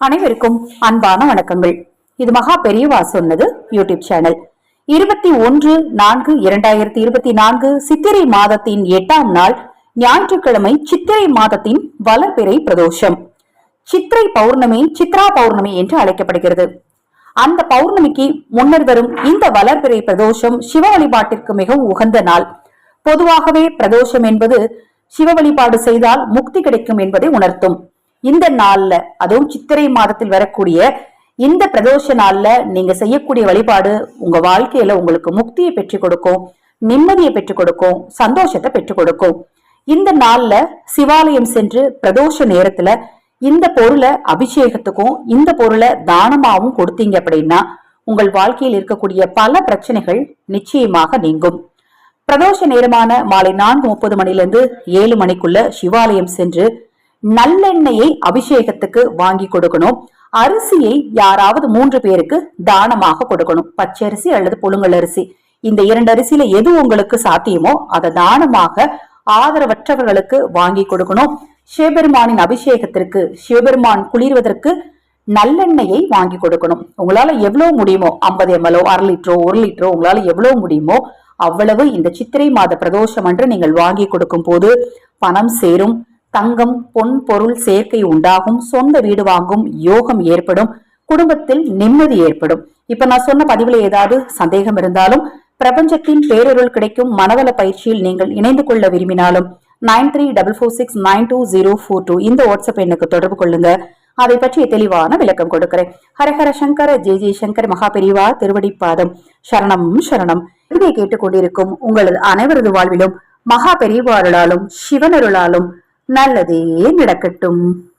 அனைவருக்கும் அன்பான வணக்கங்கள். இது மகா பெரியவா சொன்னது யூடியூப் சேனல். இருபத்தி ஒன்று நான்கு இரண்டாயிரத்தி இருபத்தி நான்கு சித்திரை மாதத்தின் எட்டாம் நாள் ஞாயிற்றுக்கிழமை சித்திரை மாதத்தின் வளர்பிறை பிரதோஷம். சித்திரை பௌர்ணமி சித்ரா பௌர்ணமி என்று அழைக்கப்படுகிறது. அந்த பௌர்ணமிக்கு முன்னர் வரும் இந்த வளர்பிறை பிரதோஷம் சிவ வழிபாட்டிற்கு மிகவும் உகந்த நாள். பொதுவாகவே பிரதோஷம் என்பது சிவ வழிபாடு செய்தால் முக்தி கிடைக்கும் என்பதை உணர்த்தும். இந்த நாள்ல அதுவும் சித்திரை மாதத்தில் வரக்கூடிய இந்த பிரதோஷ நாள்ல நீங்க செய்யக்கூடிய வழிபாடு உங்க வாழ்க்கையில உங்களுக்கு முக்தியை பெற்றுக் கொடுக்கும் நிம்மதியை பெற்றுக் கொடுக்கும் சந்தோஷத்தை பெற்றுக் கொடுக்கும். இந்த நாள்ல சிவாலயம் சென்று பிரதோஷ நேரத்துல இந்த பொருளை அபிஷேகத்துக்கும் இந்த பொருளை தானமாவும் கொடுத்தீங்க அப்படின்னா உங்கள் வாழ்க்கையில் இருக்கக்கூடிய பல பிரச்சனைகள் நிச்சயமாக நீங்கும். பிரதோஷ நேரமான மாலை நான்கு முப்பது மணிலிருந்து ஏழு மணிக்குள்ள சிவாலயம் சென்று நல்லெண்ணெயை அபிஷேகத்துக்கு வாங்கி கொடுக்கணும். அரிசியை யாராவது மூன்று பேருக்கு தானமாக கொடுக்கணும். பச்சரிசி அல்லது புழுங்கல் அரிசி. இந்த இரண்டு அரிசியில எது உங்களுக்கு சாத்தியமோ அதை தானமாக ஆதரவற்றவர்களுக்கு வாங்கி கொடுக்கணும். சிவபெருமானின் அபிஷேகத்திற்கு சிவபெருமான் குளிர்வதற்கு நல்லெண்ணெயை வாங்கி கொடுக்கணும். உங்களால எவ்வளவு முடியுமோ ஐம்பது எம்எல்ஓ அரை லிட்டரோ ஒரு லிட்டரோ உங்களால எவ்வளவு முடியுமோ அவ்வளவு இந்த சித்திரை மாத பிரதோஷம் அன்று நீங்கள் வாங்கி கொடுக்கும் போது பணம் சேரும். தங்கம் பொன் பொருள் சேர்க்கை உண்டாகும் சொந்த வீடு வாங்கும் யோகம் ஏற்படும் குடும்பத்தில் நிம்மதி ஏற்படும். இப்ப நான் சொன்ன பதிவுல ஏதாவது சந்தேகம் இருந்தாலும் பிரபஞ்சத்தின் பேரொருள் கிடைக்கும் மனவள பயிற்சியில் நீங்கள் இணைந்து கொள்ள விரும்பினாலும் nine three double four six nine two zero four two இந்த வாட்ஸ்அப் எண்ணுக்கு தொடர்பு கொள்ளுங்க. அதை பற்றிய தெளிவான விளக்கம் கொடுக்கிறேன். ஹரஹர சங்கர ஜெய் ஜெய் சங்கர் மகாபெரிவா திருவடிப்பாதம். சரணம் சரணம். இதை கேட்டுக்கொண்டிருக்கும் உங்களது அனைவரது வாழ்விலும் மகாபெரிவாருளாலும் சிவனருளாலும் நல்லதே நடக்கட்டும்.